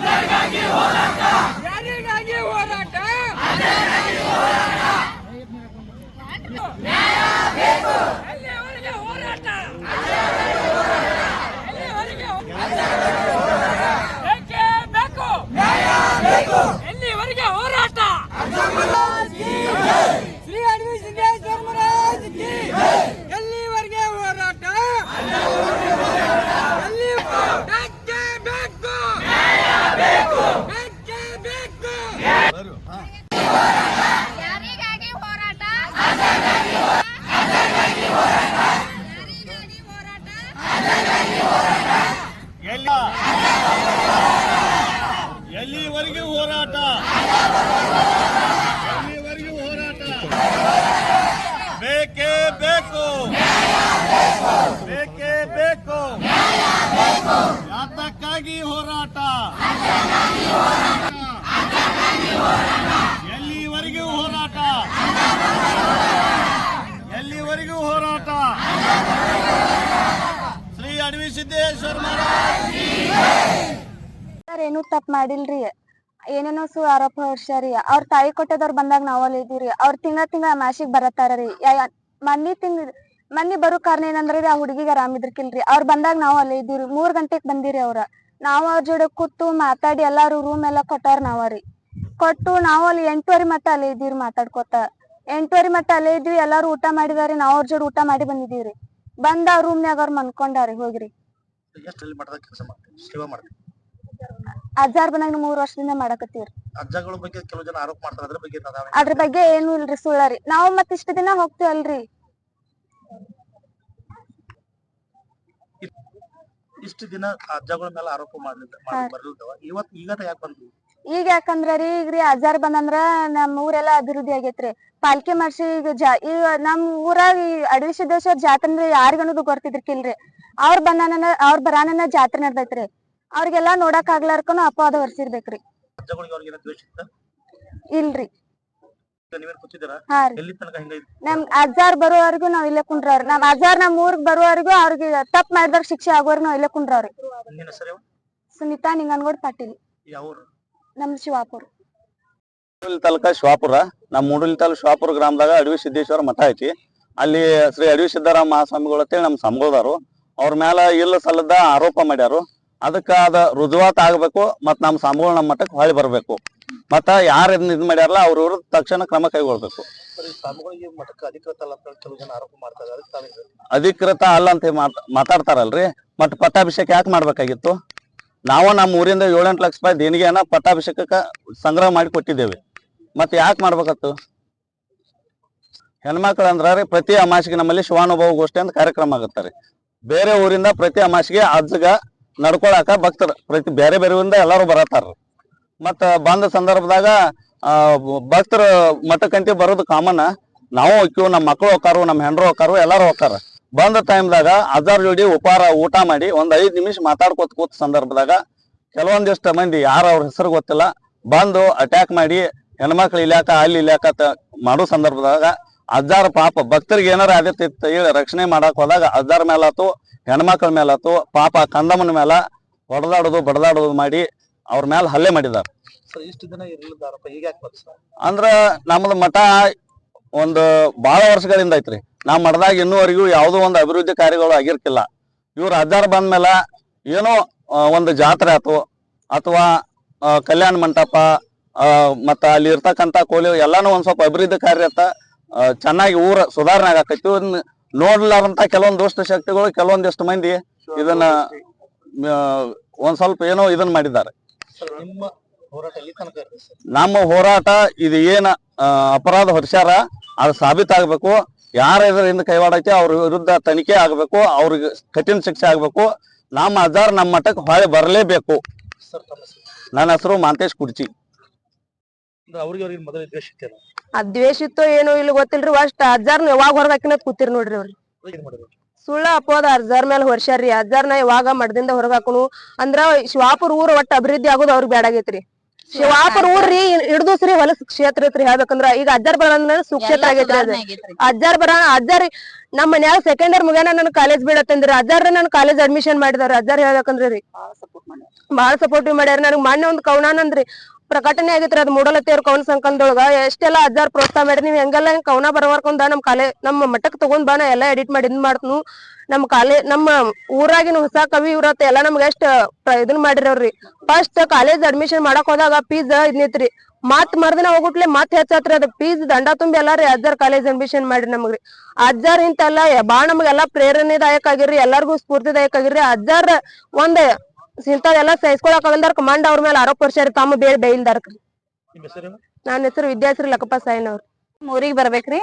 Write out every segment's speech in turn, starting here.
ಯಾರಿಗಾಗಿ ಹೋರಾಟ? ಹೋರಾಟ ಎಲ್ಲಿವರೆಗೆ ಬೇಕೇ ಬೇಕು ಎಲ್ಲಿವರೆಗೆ ಹೋರಾಟ ಶ್ರೀ ಅಡವಿ ಸಿದ್ದೇಶ್ವರ ಮಹಾರಾಜ್ ಕಿ ಎಲ್ಲಿವರೆಗೆ ಹೋರಾಟ ಎಲ್ಲಿ ಬೇಕೇ ಬೇಕು ಬೇಕೇ ಬೇಕು ಯಾರಿಗಾಗಿ ಹೋರಾಟ ಯಾರಿಗಾಗಿ ಹೋರಾಟ ಎಲ್ಲಿ ಎಲ್ಲಿವರೆಗೂ ಹೋರಾಟ ಎಲ್ಲಿವರೆಗೂ ಹೋರಾಟ ಬೇಕೇ ಬೇಕು ಬೇಕೇ ಬೇಕು ಯಾತಕ್ಕಾಗಿ ಹೋರಾಟ. ಎಲ್ಲಿವರೆಗೂ ಹೋರಾಟ? ಎಲ್ಲಿವರೆಗೂ ಹೋರಾಟ? ಶ್ರೀ ಅಡವಿ ಸಿದ್ದೇಶ್ವರ ಮಹಾರಾಜ್ ಏನು ತಪ್ಪು ಮಾಡಿಲ್ರಿ. ಏನೇನೋ ಸು ಆರೋಪ ಹೊರ್ಸ್ಯಾರಿ ಅವ್ರ ತಾಯಿ ಕೊಟ್ಟದವ್ರು ಬಂದಾಗ ನಾವಲ್ಲಿ ಇದೀವ್ರಿ ಅವ್ರ ತಿಂಗಳ ತಿಂಗಳ ಮಾಸಿಗ್ ಬರತ್ತಾರ್ರಿ ಮನ್ನಿ ತಿಂಗ್, ಮನ್ನಿ ಬರೋ ಕಾರಣ ಏನಂದ್ರೆ ಆ ಹುಡುಗಿಗೆ ಆರಾಮ್ ಇದ್ರಕಿಲ್ರಿ ಅವ್ರ ಬಂದಾಗ ನಾವು ಅಲ್ಲೇ ಇದೀವ್ರಿ ಮೂರ್ ಗಂಟೆಗ್ ಬಂದಿರಿ ಅವ್ರ. ನಾವ್ ಅವ್ರ ಜೋಡಿ ಕೂತು ಮಾತಾಡಿ ಎಲ್ಲಾರು ರೂಮ್ ಎಲ್ಲಾ ಕೊಟ್ಟಾರ ನಾವರಿ. ಕೊಟ್ಟು ನಾವ್ ಅಲ್ಲಿ ಎಂಟುವರೆ ಮಟ್ಟ ಅಲ್ಲೇ ಇದೀವ್ರಿ ಮಾತಾಡ್ಕೋತ. ಎಂಟುವರೆ ಮಟ್ಟ ಅಲ್ಲೇ ಇದ್ವಿ ಎಲ್ಲಾರು ಊಟ ಮಾಡಿದಾರಿ ನಾವ್ ಅವ್ರ ಜೋಡಿ ಊಟ ಮಾಡಿ ಬಂದಿದೀವ್ರಿ ಬಂದ ರೂಮ್ನ್ಯಾಗ ಅವ್ರ ಮನ್ಕೊಂಡಾರಿ ಹೋಗ್ರಿ. ಎಷ್ಟರಲ್ಲಿ ಮಠದ ಕೆಲಸ ಮಾಡ್ತೀವಿ ಸೇವೆ ಮಾಡ್ತೀವಿ ಅಜ್ಜಾರ್ ಬಂದಾಗ ಮೂರು ವರ್ಷದಿಂದ ಮಾಡಕತ್ತೀವ್ರಿ. ಅಜ್ಜಗಳ ಬಗ್ಗೆ ಕೆಲವು ಜನ ಆರೋಪ ಮಾಡ್ತಾರೆ ಅದ್ರ ಬಗ್ಗೆ ಅದ್ರ ಬಗ್ಗೆ ಏನು ಇಲ್ರಿ ಸುಳ್ಳಾರಿ. ನಾವು ಮತ್ ಇಷ್ಟ ದಿನ ಹೋಗ್ತೀವಲ್ರಿ. ಇಷ್ಟು ದಿನ ಅಜ್ಜಗಳ ಮೇಲೆ ಆರೋಪ ಮಾಡ್ಲಿಲ್ಲ. ಬರ್ಲಿಲ್ದವ ಈಗ ಯಾಕೆ ಬಂದ್ವಿ ಈಗ ಯಾಕಂದ್ರ ರೀ ಈಗ ರೀ ಅಜ್ಜಾರ್ ಬಂದಂದ್ರ ನಮ್ ಊರೆಲ್ಲಾ ಅಭಿವೃದ್ಧಿ ಆಗೇತ್ರಿ. ಪಾಲ್ಕೆ ಮಾಡ್ಸಿ ಈಗ ಜಾ ಈಗ ನಮ್ ಊರಾಗ ಈ ಅಡವಿ ಸಿದ್ದೇಶ್ವರ ಜಾತ್ರೆ ಅಂದ್ರೆ ಯಾರಿಗ ಅನ್ನೋದು ಗೊತ್ತಿದ್ರಕಿಲ್ರಿ ಅವ್ರ ಬಂದಾನ ಅವ್ರ ಬರಾನನ ಜಾತ್ರೆ ನಡ್ದೈತ್ರಿ. ಅವ್ರಿಗೆಲ್ಲಾ ನೋಡಕ್ ಆಗ್ಲಾರ್ಕನು ಅಪವಾದ ಹೊರ್ಸಿರ್ಬೇಕ್ರಿ ಅಜ್ಜಗಳಿಗೆ ಅವ್ರಿಗೆ ಏನೋ ದ್ವೇಷ ಇತ್ತ? ಇಲ್ರಿ. ನಮ್ ಅಜ್ಜಾರ್ ಬರುವವರೆಗೂ ನಾವ್ ಇಲ್ಲೇ ಕುಂಡ್ರವ್ರಿ. ನಮ್ ಅಜ್ಜಾರ್ ನಮ್ ಊರ್ಗ್ ಬರುವವರೆಗೂ ಅವ್ರಿಗೆ ತಪ್ಪ ಮಾಡಿದಾಗ ಶಿಕ್ಷೆ ಆಗೋವರೆಗೂ ನಾವ್ ಇಲ್ಲೇ ಕುಂಡ್ರವ್ರಿ. ಸುನಿತಾ ನಿಂಗನ್ಗೋಡ್ ಪಾಟೀಲ್. ನಮ್ ಶಿವಾಪುರ್. ಮೂಡಲಿ ತಾಲೂಕ ಶಿವಾಪುರ. ನಮ್ ಮೂಡಲಿ ತಾಲೂಕು ಶಿವಾಪುರ ಗ್ರಾಮದಾಗ ಅಡವಿ ಸಿದ್ದೇಶ್ವರ ಮಠ ಐತಿ. ಅಲ್ಲಿ ಶ್ರೀ ಅಡವಿ ಸಿದ್ದರಾಮ ಮಹಾಸ್ವಾಮಿಗಳು ಅಂತೇಳಿ ನಮ್ಮ ಸಂಬಳದಾರು ಅವ್ರ ಮ್ಯಾಲ ಇಲ್ಲ ಸಲ್ಲದ ಆರೋಪ ಮಾಡ್ಯಾರು. ಅದಕ್ಕ ಅದ ರುಜುವಾತ್ ಆಗ್ಬೇಕು ಮತ್ ನಮ್ಮ ಸಂಬಳ ನಮ್ಮ ಮಠಕ್ಕೆ ಹೊಳಿ ಬರ್ಬೇಕು. ಮತ್ತ ಯಾರು ಇದನ್ನ ಇದ್ ಮಾಡ್ಯಾರಲ್ಲ ಅವ್ರ ತಕ್ಷಣ ಕ್ರಮ ಕೈಗೊಳ್ಬೇಕು. ಅಧಿಕೃತ ಅಲ್ಲ ಅಂತ ಮಾತಾಡ್ತಾರಲ್ರಿ ಮತ್ ಪಟ್ಟಾಭಿಷೇಕ ಯಾಕೆ ಮಾಡ್ಬೇಕಾಗಿತ್ತು? ನಾವು ನಮ್ಮ ಊರಿಂದ ಏಳೆಂಟು ಲಕ್ಷ ರೂಪಾಯಿ ದೇಣಿಗೆಯನ್ನ ಪಟ್ಟಾಭಿಷೇಕ ಸಂಗ್ರಹ ಮಾಡಿ ಕೊಟ್ಟಿದ್ದೇವೆ. ಮತ್ತೆ ಯಾಕೆ ಮಾಡ್ಬೇಕತ್ತು? ಹೆಣ್ಮಕ್ಳು ಅಂದ್ರ ಪ್ರತಿ ಅಮಾಸಿಗೆ ನಮ್ಮಲ್ಲಿ ಶಿವಾನುಭವ ಗೋಷ್ಠಿ ಅಂತ ಕಾರ್ಯಕ್ರಮ ಆಗುತ್ತಾರೆ ಬೇರೆ ಊರಿಂದ ಪ್ರತಿ ಅಮಾಸಿಗೆ ಅಜ್ಜಗ ನಡ್ಕೊಳಕ ಭಕ್ತರು, ಪ್ರತಿ, ಬೇರೆ ಬೇರೆ ಊರಿಂದ ಎಲ್ಲಾರು ಬರತ್ತಾರ ಮತ್ತ ಬಂದ ಸಂದರ್ಭದಾಗ ಭಕ್ತರು ಮಠಕ್ಕಂತಿ ಬರೋದು ಕಾಮನ್. ನಾವು ಹೋಗ್ತೀವಿ ನಮ್ಮ ಮಕ್ಕಳು ಹೋಗ್ತಾರು ನಮ್ಮ ಹೆಂಡ್ರು ಹೋಗ್ತಾರು ಎಲ್ಲಾರು ಹೋಗ್ತಾರ ಬಂದ ಟೈಮ್ದಾಗ ಅಜಾರ್ ಜೋಡಿ ಉಪಹಾರ, ಊಟ ಮಾಡಿ ಒಂದ್ ಐದ್ ನಿಮಿಷ ಮಾತಾಡ್ಕೋತ ಕೂತ ಸಂದರ್ಭದಾಗ ಕೆಲವೊಂದಿಷ್ಟು ಮಂದಿ ಯಾರ ಅವ್ರ ಹೆಸರು ಗೊತ್ತಿಲ್ಲ, ಬಂದು ಅಟ್ಯಾಕ್ ಮಾಡಿ ಹೆಣ್ಮಕ್ಳು ಇಲ್ಲಾಕ ಅಲ್ಲಿ ಇಲ್ಯಾಕ ಅಂತ ಮಾಡೋ ಸಂದರ್ಭದಾಗ ಅಜ್ಜಾರ ಪಾಪ ಭಕ್ತರಿಗೆ ಏನಾರ ಆದಿತ್ತು ಹೇಳಿ ರಕ್ಷಣೆ ಮಾಡಕ್ ಹೋದಾಗ ಅಜ್ಜಾರ ಮೇಲಾತು ಹೆಣ್ಮಕ್ಳ ಮೇಲಾತು ಪಾಪ ಕಂದಮ್ಮನ ಮೇಲ ಹೊಡೆದಾಡೋದು ಬಡದಾಡೋದು ಮಾಡಿ ಅವ್ರ ಮ್ಯಾಲ ಹಲ್ಲೆ ಮಾಡಿದಾರ. ಇಷ್ಟು ದಿನ ಈಗ ಅಂದ್ರ ನಮ್ದು ಮಠ ಒಂದು ಬಹಳ ವರ್ಷಗಳಿಂದ ಐತ್ರಿ. ನಮ್ಮ ಮಠದಾಗ ಇನ್ನೂವರೆಗೂ ಯಾವುದೋ ಒಂದು ಅಭಿವೃದ್ಧಿ ಕಾರ್ಯಗಳು ಆಗಿರ್ಕಿಲ್ಲ ಇವ್ರ ಅಜ್ಜಾರ್ ಬಂದ್ಮೇಲೆ ಏನೋ ಒಂದು ಜಾತ್ರೆ ಆತು. ಅಥವಾ ಕಲ್ಯಾಣ ಮಂಟಪ ಮತ್ತ ಅಲ್ಲಿ ಇರ್ತಕ್ಕಂತ ಕೋಲಿ ಎಲ್ಲಾನು ಒಂದ್ ಸ್ವಲ್ಪ ಅಭಿವೃದ್ಧಿ ಕಾರ್ಯ ಅಂತ ಚೆನ್ನಾಗಿ ಊರ ಸುಧಾರಣೆ ಆಗಾಕೈತಿ ನೋಡ್ಲಾರಂತ ಕೆಲವೊಂದು ದುಷ್ಟ ಶಕ್ತಿಗಳು ಕೆಲವೊಂದಿಷ್ಟು ಮಂದಿ ಇದನ್ನ ಒಂದ್ ಸ್ವಲ್ಪ ಏನೋ ಇದನ್ನ ಮಾಡಿದ್ದಾರೆ. ನಿಮ್ಮ ಹೋರಾಟ ಎಲ್ಲಿ ತನಕ ಸರ್? ನಮ್ಮ ಹೋರಾಟ ಇದು ಏನ ಅಪರಾಧ ಹೊರಿಸ್ಯಾರ ಅದು ಸಾಬೀತಾಗಬೇಕು. ಯಾರ ಇದರಿಂದ ಕೈವಾಡ ಐತಿ ಅವ್ರ ವಿರುದ್ಧ ತನಿಖೆ ಆಗ್ಬೇಕು ಅವ್ರಿಗೆ ಕಠಿಣ ಶಿಕ್ಷೆ ಆಗ್ಬೇಕು. ನಮ್ಮ ಅಜಾರ್ ನಮ್ಮ ಮಠಕ್ಕೆ ಹೊಳೆ ಬರಲೇಬೇಕು. ನನ್ನ ಹೆಸರು ಮಾಂತೇಶ್ ಕುರ್ಚಿ ಅದ್ವೇಷಿತ್ತು ಏನು ದ್ವೇಷ ಇತ್ತೋ ಏನೋ ಇಲ್ಲ ಗೊತ್ತಿಲ್ರಿ ಅಷ್ಟ್ ಅಜ್ಜಾರ್ನ ಯಾವಾಗ ಹೊರಗಾಕಿನ ಕೂತಿರ್ ನೋಡ್ರಿ ಅವ್ರಿ. ಸುಳ್ಳ ಅಪೋದ ಅಜ್ಜಾರ್ ಮೇಲೆ ಹೊರ್ಸ್ಯಾರ್ರಿ. ಅಜ್ಜಾರ್ನ ಯಾವಾಗ ಮಡ್ದಿಂದ ಹೊರಗಾಕುನು ಅಂದ್ರ ಶಿವಾಪುರ ಊರ್ ಒಟ್ಟ ಅಭಿವೃದ್ಧಿ ಆಗೋದು ಅವ್ರಿಗೆ ಬ್ಯಾಡಾಗೈತ್ರಿ ಶಿವಾಪುರ ಊರ್ರಿ ಹಿಡ್ದುಸ್ರಿ ಹೊಲಸ್ ಕ್ಷೇತ್ರ ಐತ್ರಿ ಹೇಳ್ಬೇಕಂದ್ರ ಈಗ ಅಜ್ಜಾರ್ ಬರ ಅಂದ್ರ ಸುಕ್ಷೇತ್ರ ಆಗೈತ್ರಿ ಅದು. ಅಜ್ಜಾರ್ ಬರ ಅಜ್ಜಾರ್ ನಮ್ಮ ಮನ್ಯಾಗ ಸೆಕೆಂಡ್ ಇಯರ್ ಮುಗಿಯನ ನನ್ ಕಾಲೇಜ್ ಬಿಡತ್ತಂದ್ರಿ ಅಜ್ಜಾರ ನನ್ ಕಾಲೇಜ್ ಅಡ್ಮಿಷನ್ ಮಾಡಿದಾರ. ಅಜ್ಜಾರ್ ಹೇಳ್ಬೇಕಂದ್ರಿ ಬಾಳ ಸಪೋರ್ಟಿವ್ ಮಾಡ್ಯಾರ. ನನಗ್ ಮೊನ್ನೆ ಒಂದ್ ಕವನಾನಂದ್ರಿ ಪ್ರಕಟಣೆ ಆಗೈತ್ರಿ, ಅದ್ ಮೂಡಲತ್ತೇವ್ರ ಕವನ ಸಂಕಲ್ದೊಳಗ. ಎಷ್ಟೆಲ್ಲಾ ಅಜ್ಜಾರ್ ಪ್ರೋತ್ಸಾಹ ಮಾಡ್ರಿ ನೀವ್ ಹೆಂಗೆಲ್ಲ ಹಿಂಗ್ ಕವನ ಬರವರ್ಕೊಂಡ ನಮ್ ಕಾಲೇ ನಮ್ಮ ಮಠಕ್ ತಗೊಂಡ್ ಬಾ, ನಾ ಎಲ್ಲಾ ಎಡಿಟ್ ಮಾಡಿ ಇದ್ ಮಾಡ್ತನು. ನಮ್ ಕಾಲೇ, ನಮ್ಮ ಊರಾಗಿನ ಹೊಸ ಕವಿ ಇವ್ರತ್ತ ಎಲ್ಲಾ ನಮ್ಗ ಎಷ್ಟ್ ಇದನ್ ಮಾಡಿರವ್ರಿ ಫಸ್ಟ್ ಕಾಲೇಜ್ ಅಡ್ಮಿಷನ್ ಮಾಡಕ್ ಹೋದಾಗ ಫೀಸ್ ಇದ್ನಿತ್ರಿ ಮತ್ ಮರ್ದಿನ ಹೋಗುಟ್ಲೆ ಮತ್ ಹೆಚ್ಚಾತ್ರಿ ಅದ್. ಫೀಸ್ ದಂಡ ತುಂಬಿ ಎಲ್ಲಾರಿ ಅಜ್ಜಾರ್ ಕಾಲೇಜ್ ಅಡ್ಮಿಷನ್ ಮಾಡ್ರಿ ನಮಗ್ರಿ ಅಜ್ಜಾರ್ ಇಂತೆಲ್ಲ ಬಾಳ ನಮ್ಗೆಲ್ಲಾ ಪ್ರೇರಣೆದಾಯಕ ಆಗಿರ್ರಿ, ಎಲ್ಲಾರ್ಗು ಸ್ಫೂರ್ತಿದಾಯಕ ಆಗಿರ್ರಿ. ಅಜ್ಜಾರ್ ಒಂದ್ ಇಂಥದೆಲ್ಲ ಸಹಿಸ್ಕೊಳಕ್ ಆಗಲ್ದಾರ ಕಮಾಂಡ್ ಅವ್ರ ಮೇಲೆ ಆರೋಪ ಹೊರ್ಸ್ಯಾರಿ ತಮ್ಮ ನಿಮ್ಮ ಹೆಸರು ನನ್ನ ಹೆಸರು ವಿದ್ಯಾಶ್ರೀ ಲಕ್ಕಪ್ಪ ಸಾಯಿನ್ ಅವ್ರು. ಊರಿಗ್ ಬರ್ಬೇಕ್ರಿ?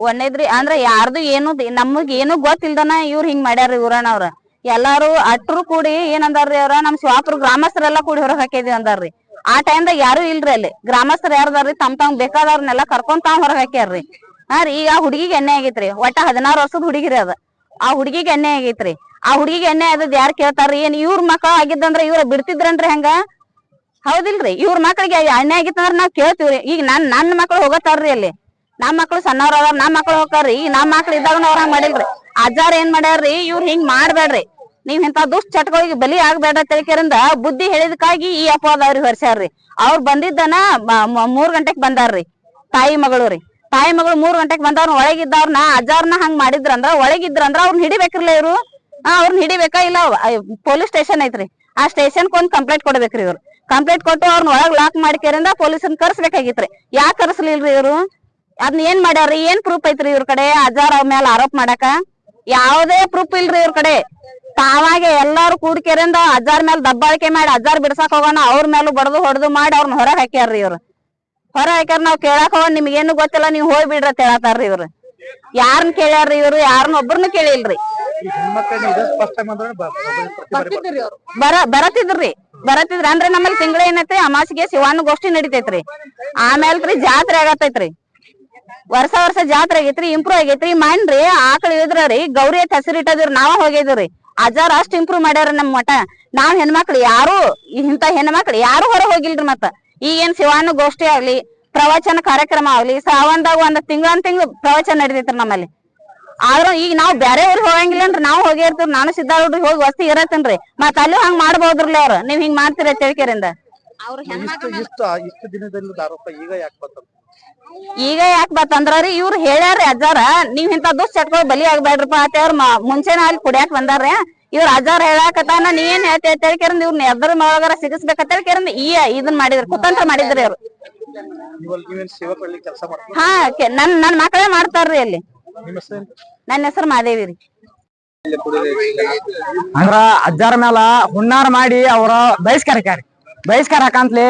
ಒಂದೇದ್ರಿ ಅಂದ್ರ ಯಾರ್ದು ಏನು ನಮಗ್ ಏನು ಗೊತ್ತಿಲ್ದನ ಇವ್ರ ಹಿಂಗ್ ಮಾಡ್ಯಾರ ಇವ್ರಣ್ಣ ಅವ್ರ. ಎಲ್ಲಾರು ಅಟ್ರು ಕೂಡಿ ಏನಂದಾರ್ರಿ ಅವ್ರ ನಮ್ ಶಿವಾಪುರ ಗ್ರಾಮಸ್ಥರೆಲ್ಲಾ ಕೂಡಿ ಹೊರಗ್ ಹಾಕಿದ್ವಿ ಅಂದಾರ್ರಿ. ಆ ಟೈಮ್ದಾಗ ಯಾರು ಇಲ್ರಿ ಅಲ್ಲಿ. ಗ್ರಾಮಸ್ಥರು ಯಾರ್ದಾರ್ರಿ ತಮ್ ತಮ್ ಬೇಕಾದವ್ರನ್ನೆಲ್ಲಾ ಕರ್ಕೊಂಡ್ ತಾವ್ ಹೊರಗ್ ಹಾಕ್ಯಾರ್ರಿ. ಹಾ ರೀ ಈಗ ಹುಡುಗಿಗೆ ಎಣ್ಣೆ ಆಗೇತ್ರಿ. ಒಟ್ಟ ಹದಿನಾರು ವರ್ಷದ ಹುಡುಗಿರಿ ಅದ. ಆ ಹುಡುಗಿಗೆ ಎಣ್ಣೆ ಆಗೈತ್ರಿ. ಆ ಹುಡುಗಿಗೆ ಎಣ್ಣೆ ಆದದ್ ಯಾರ್ ಕೇಳ್ತಾರ್ರಿ? ಏನ್ ಇವ್ರ ಮಕ್ಳ ಆಗಿದ್ದಂದ್ರ ಇವ್ರ ಬಿಡ್ತಿದ್ರನ್ರಿ ಹೆಂಗ? ಹೌದಿಲ್ರಿ, ಇವ್ರ ಮಕ್ಳಿಗೆ ಎಣ್ಣೆ ಆಗಿತ್ತಂದ್ರ ನಾವ್ ಕೇಳ್ತೀವ್ರಿ. ಈಗ ನನ್ ನನ್ನ ಮಕ್ಳು ಹೋಗತ್ತಾರ್ರಿ ಅಲ್ಲಿ. ನಮ್ ಮಕ್ಳು ಸಣ್ಣವ್ರ ಅದಾರ, ನಮ್ ಮಕ್ಳು ಹೋಗ್ತಾರ್ರಿ. ಈಗ ನಮ್ ಮಕ್ಳು ಇದ್ದಾಗ ಅವ್ರ ಹಂಗ್ ಮಾಡಿಲ್ರಿ. ಅಜ್ಜಾರ್ ಏನ್ ಮಾಡ್ಯಾರ್ರಿ? ಇವ್ರ ಹಿಂಗ್ ಮಾಡ್ಬೇಡ್ರಿ ನೀವ್ ಇಂತ ದುಷ್ಟ ಚಟಗಳಿಗೆ ಬಲಿ ಆಗ್ಬೇಡ ತಿಳ್ಕರಿಂದ ಬುದ್ಧಿ ಹೇಳಿದಕ್ಕಾಗಿ ಈ ಅಪವಾದ ಅವ್ರಿಗೆ ಹೊರ್ಸ್ಯಾರ್ರಿ. ಅವ್ರ ಬಂದಿದ್ದನ ಮೂರ್ ಗಂಟೆಗ್ ಬಂದಾರ್ರಿ. ತಾಯಿ ಮಗಳು ರೀ. ತಾಯಿ ಮಗಳು ಮೂರ್ ಗಂಟೆಗೆ ಬಂದವ್ರ ಒಳಗಿದ್ದವ್ರನ್ನ ಅಜ್ಜಾರ್ನ ಹಂಗ್ ಮಾಡಿದ್ರಂದ್ರ, ಒಳಗಿದ್ರಂದ್ರ ಅವ್ರನ್ನ ಹಿಡಿಬೇಕ್ರಲ್ಲ ಇವ್ರು. ಹಾ ಅವ್ರನ್ನ ಹಿಡಿಬೇಕಾ? ಇಲ್ಲ ಪೊಲೀಸ್ ಸ್ಟೇಷನ್ ಐತ್ರಿ. ಆ ಸ್ಟೇಷನ್ ಒಂದ್ ಕಂಪ್ಲೇಂಟ್ ಕೊಡ್ಬೇಕ್ರಿ ಇವ್ರು. ಕಂಪ್ಲೇಂಟ್ ಕೊಟ್ಟು ಅವ್ರನ್ನ ಒಳಗ್ ಲಾಕ್ ಮಾಡ್ಕೇರಿಂದ ಪೊಲೀಸನ್ ಕರ್ಸ್ಬೇಕಾಗಿತ್ರಿ. ಯಾಕೆ ಕರ್ಸ್ಲಿಲ್ರಿ ಇವ್ರು? ಅದ್ನ ಏನ್ ಮಾಡ್ಯಾರ್ರಿ? ಏನ್ ಪ್ರೂಫ್ ಐತ್ರಿ ಇವ್ರ ಕಡೆ? ಅಜಾರ್ ಅವ್ರ ಮೇಲೆ ಆರೋಪ ಮಾಡಾಕ? ಯಾವ್ದೇ ಪ್ರೂಫ್ ಇಲ್ರಿ ಇವ್ರ ಕಡೆ. ತಾವಾಗೆ ಎಲ್ಲಾರು ಕೂಡ್ಕೆರಿಂದ ಅಜ್ಜಾರ್ ಮೇಲೆ ದಬ್ಬಾಳಿಕೆ ಮಾಡಿ ಅಜ್ಜಾರ್ ಬಿಡ್ಸಾಕ್ ಹೋಗೋಣ, ಅವ್ರ ಮೇಲೂ ಬಡದು ಹೊಡೆದು ಮಾಡಿ ಅವ್ರನ್ನ ಹೊರಗ್ ಹಾಕ್ಯಾರ್ರಿ ಇವ್ರು. ಹೊರ ಹಾಕ್ಯಾರ ನಾವ್ ಕೇಳಾಕ ಹೋಗ್ ನಿಮ್ಗೇನು ಗೊತ್ತಿಲ್ಲ ನೀವ್ ಹೋಗಿ ಬಿಡ್ರಿ ಅಂತ ಹೇಳತಾರ್ರಿ ಇವ್ರು. ಯಾರನ್ ಕೇಳ್ಯಾರ್ರಿ ಇವ್ರು ಯಾರನ್ನ ಒಬ್ಬರನ್ನು ಕೇಳಿಲ್ರಿ. ಬಾರಿ ಬರತಿದ್ರಿ ಬರತಿದ್ರ ಅಂದ್ರೆ ನಮ್ಮಲ್ಲಿ ತಿಂಗಳ ಏನೈತ್ರಿ ಅಮಾಸಿಗೆ ಶಿವಾನು ಗೋಷ್ಠಿ ನಡಿತೈತ್ರಿ. ಆಮೇಲ್ರಿ ಜಾತ್ರೆ ಆಗತೈತ್ರಿ. ವರ್ಷ ವರ್ಷ ಜಾತ್ರೆ ಆಗೈತ್ರಿ ಇಂಪ್ರೂವ್ ಆಗೈತ್ರಿ. ಮನ್ರಿ ಆಕಳ ಇದ್ರಿ ಗೌರಿ ಅಂತ ಹೆಸರು ಇಟ್ಟದ್ರಿ ನಾವ ಹೋಗಿದ್ರಿ ಅಜಾರ್ ಅಷ್ಟ್ ಇಂಪ್ರೂವ್ ಮಾಡ್ಯಾರ ನಮ್ ಮಠ. ನಾವ್ ಹೆಣ್ಮಕ್ಳು ಯಾರು ಇಂತ ಹೆಣ್ಮಕ್ಳು ಯಾರು ಹೊರ ಹೋಗಿಲ್ರಿ ಮತ್ತ. ಈಗೇನ್ ಶಿವಾನು ಗೋಷ್ಠಿ ಆಗ್ಲಿ ಪ್ರವಚನ ಕಾರ್ಯಕ್ರಮ ಆಗ್ಲಿ ಶ್ರಾವಣದಾಗ ಒಂದ್ ತಿಂಗಳ ತಿಂಗಳು ಪ್ರವಚನ ನಡಿತೈತ್ರಿ ನಮ್ಮಲ್ಲಿ. ಆದ್ರೂ ಈಗ ನಾವ್ ಬ್ಯಾರೆ ಊರಿಗೆ ಹೋಗಂಗಿಲ್ಲ ಅಂದ್ರೆ ನಾವ್ ಹೋಗಿರ್ತೀವಿ ನಾನು ಸಿದ್ದಾರ್ಡ್ರಿಗೆ ಹೋಗಿ ವಸ್ತಿ ಇರತ್ತೇನ್ರಿ ಮತ್ ಅಲ್ಲೂ ಹಂಗ್ ಮಾಡ್ಬೋದ್ರಲ್ಲ ಅವ್ರ ನೀವ್ ಹಿಂಗ್ ಮಾಡ್ತೀರ ತಿಳ್ಕೇರಿಂದ ಅವ್ರ ಇಷ್ಟು ಇಷ್ಟು ಇಷ್ಟು ದಿನದಲ್ಲಿ ಆರೋಪ ಈಗ ಯಾಕೆ ಬಂತ ಈಗ ಯಾಕೆ ಬತ್ತಂದ್ರಿ ಇವ್ರು ಹೇಳ್ಯಾರ ಅಜ್ಜಾರ ನೀವ್ ಇಂತ ದುಷ್ಟ ಚಟ್ಕೊಳ್ ಬಲಿ ಆಗ್ಬೇಡ್ರಪ್ಪ ಅಂತ ಅವ್ರ ಮುಂಚೆನ ಅಲ್ಲಿ ಕುಡಿಯಾಕ ಬಂದಾರ್ರಿ. ಇವ್ರ ಅಜ್ಜಾರ್ ಹೇಳಾಕತ್ತಾನ ನೀ ಏನ್ ಹೇಳ್ತಿ ಕೇರಂದ್ ಇವ್ರನ್ನ ಎದ್ರ ಒಳಗಾರ ಸಿಗಿಸ್ಬೇಕಂತ ಕೇರಂದ್ ಈ ಇದನ್ ಮಾಡಿದ್ರ ಕುತಂತ್ರ ಮಾಡಿದ್ರಿ ಅವ್ರು ಹಾ ಕೆ- ನನ್ ನನ್ ಮಕ್ಕಳೇ ಮಾಡ್ತಾರ್ರಿ ಅಲ್ಲಿ. ನಿಮ್ಮ ಹೆಸರು ನನ್ನ ಹೆಸರು ಮಾದೇವಿ ರೀ. ಅಂದ್ರ ಅಜ್ಜಾರ ಮ್ಯಾಲ ಹುನ್ನಾರ ಮಾಡಿ ಅವ್ರ ಬಹಿಷ್ಕಾರ ಕ್ಯಾರಿ ಬಹಿಷ್ಕಾರ ಹಾಕಂತ್ಲಿ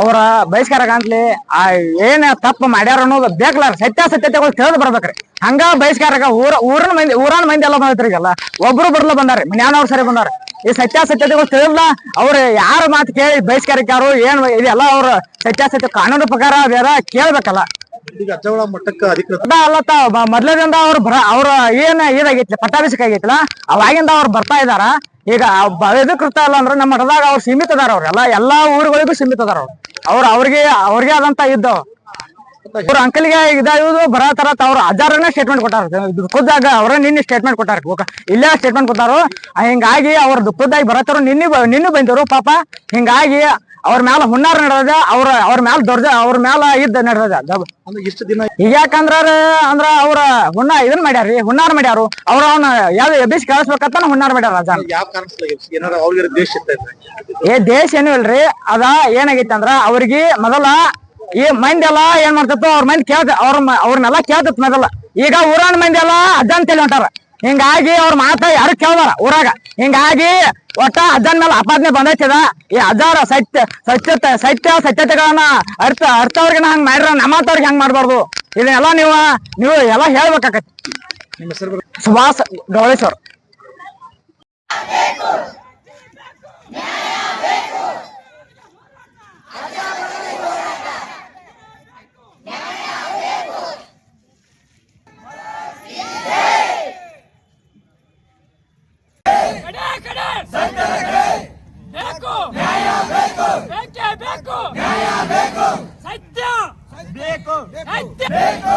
ಅವ್ರ ಬಹಿಷ್ಕಾರ ಹಾಕಂತ್ಲಿ ಆ ಏನ್ ತಪ್ಪು ಮಾಡ್ಯಾರ ಅನ್ನೋದು ಬೇಕಲ್ಲ ಸತ್ಯಾಸತ್ಯತೆಗಳು ತಿಳಿದು ಬರ್ಬೇಕ್ರಿ. ಹಂಗ ಬಯಸ್ಕಾರಕ ಊರ ಊರನ್ ಮಂದಿ ಊರನ್ ಮಂದಿ ಎಲ್ಲ ಬಂದೈತ್ರಿ ಈಗೆಲ್ಲ. ಒಬ್ರು ಬರ್ಲ ಬಂದಾರಿ ಮನ್ಯಾನವ್ರು ಸರಿ ಬಂದಾರ. ಈ ಸತ್ಯಾಸತ್ಯತೆಗಳು ತಿಳಿದ್ಲ ಅವ್ರ ಯಾರ ಮಾತು ಕೇಳಿ ಬಹಿಷ್ಕಾರಕ್ಕಾರು ಏನ್ ಇದೆಲ್ಲ ಅವ್ರ ಸತ್ಯಾಸತ್ಯ ಕಾನೂನು ಪ್ರಕಾರ ಬೇರೆ ಕೇಳ್ಬೇಕಲ್ಲ. ಅಲ್ಲತ್ತ ಮೊದ್ಲದಿಂದ ಅವ್ರ ಬರ ಅವ್ರ ಏನ್ ಇದಾಗೈತಿ ಪಟ್ಟಾಭಿಷೇಕ ಅವಾಗಿಂದ ಅವ್ರು ಬರ್ತಾ ಇದಾರ. ಈಗ ಕೃತ ಇಲ್ಲ ಅಲ್ಲ ಅಂದ್ರೆ ನಮ್ಮ ಮಠದಾಗ ಅವ್ರು ಸೀಮಿತ ಅದಾರ ಅವ್ರ ಎಲ್ಲಾ ಊರುಗಳಿಗೂ ಸೀಮಿತ ಅದಾರ ಅವ್ರು. ಅವ್ರ ಅವ್ರಿಗೆ ಅವ್ರಿಗೆ ಆದಂತ ಇದ್ದವ್ ಅವ್ರ ಅಂಕಲ್ಗೆ ಇದಾಗುದು ಬರತರ ಅವ್ರ ಅಜ್ಜಾರನೇ ಸ್ಟೇಟ್ಮೆಂಟ್ ಕೊಟ್ಟಾರ. ದುಃಖದಾಗ ಅವ್ರ ನಿನ್ನೆ ಸ್ಟೇಟ್ಮೆಂಟ್ ಕೊಟ್ಟಾರ. ಇಲ್ಲೇ ಸ್ಟೇಟ್ಮೆಂಟ್ ಕೊಟ್ಟಾರು. ಹಿಂಗಾಗಿ ಅವ್ರ ದುಃಖದಾಗ ಬರತಾರ ನಿನ್ನೆ ನಿನ್ನೆ ಬಂದಿರು ಪಾಪ. ಹಿಂಗಾಗಿ ಅವ್ರ ಮ್ಯಾಲ ಹುನ್ನಾರ ನಡೆದ ಅವ್ರ ಅವ್ರ ಮ್ಯಾಲ ದೊಡ್ಡ ಅವ್ರ ಮ್ಯಾಲ ಇದ್ದ ನಡೆದ ಇಷ್ಟು ದಿನ ಈಗ ಯಾಕಂದ್ರ ಅಂದ್ರ ಅವ್ರ ಹುಣ್ಣ ಇದನ್ ಮಾಡ್ಯಾರ್ರಿ ಹುನ್ನಾರ ಮಾಡ್ಯಾರು. ಅವ್ರ ಅವ್ನ ಯಾವ ಎಬ್ಬಿಸಿ ಕಳಿಸ್ಬೇಕಂತ ಹುನ್ನಾರ ಮಾಡ್ಯಾರ ರಾಜ. ಏ ದೇಶ ಏನು ಇಲ್ರಿ. ಅದ ಏನಾಗೈತಿ ಅಂದ್ರ ಅವ್ರಿಗೆ ಮೊದಲ ಈ ಮಂದಿ ಎಲ್ಲ ಏನ್ ಮಾಡ್ತಿತ್ತು? ಅವ್ರ ಮಂದಿ ಕೇಳ್ತ ಅವ್ರ ಅವ್ರನ್ನೆಲ್ಲ ಕೇಳ್ತಿತ್ತು ಮೊದಲ. ಈಗ ಊರಾನ ಮಂದಿ ಎಲ್ಲ ಅಜ್ಜನ್ ತಲೆ ಹೊಂಟಾರ. ಹಿಂಗಾಗಿ ಅವ್ರ ಮಾತ ಯಾರು ಕೇಳ್ದಾರ ಊರಾಗ. ಹಿಂಗಾಗಿ ಒಟ್ಟ ಅಜ್ಜನ್ ಮೇಲೆ ಅಪಾದನೆ ಬಂದೈತದ. ಈ ಅಜ್ಜಾರ ಸತ್ಯ ಸತ್ಯತೆ ಸತ್ಯ ಸತ್ಯತೆಗಳನ್ನ ಅರ್ಥ ಅರ್ಥವ್ರಿಗೆ ಹಂಗ್ ಮಾಡ್ರ ನಮ್ಮಂತವ್ರಿಗೆ ಹಂಗ್ ಮಾಡ್ಬಾರ್ದು. ಇದನ್ನೆಲ್ಲ ನೀವು ನೀವು ಎಲ್ಲ ಹೇಳ್ಬೇಕಾಕತಿ ಸುಭಾಷ್ ಗವಳೇಶ್ವರ್ ಬೇಕು ನ್ಯಾಯ ಬೇಕು ಸತ್ಯ ಬೇಕು ಸತ್ಯ ಬೇಕು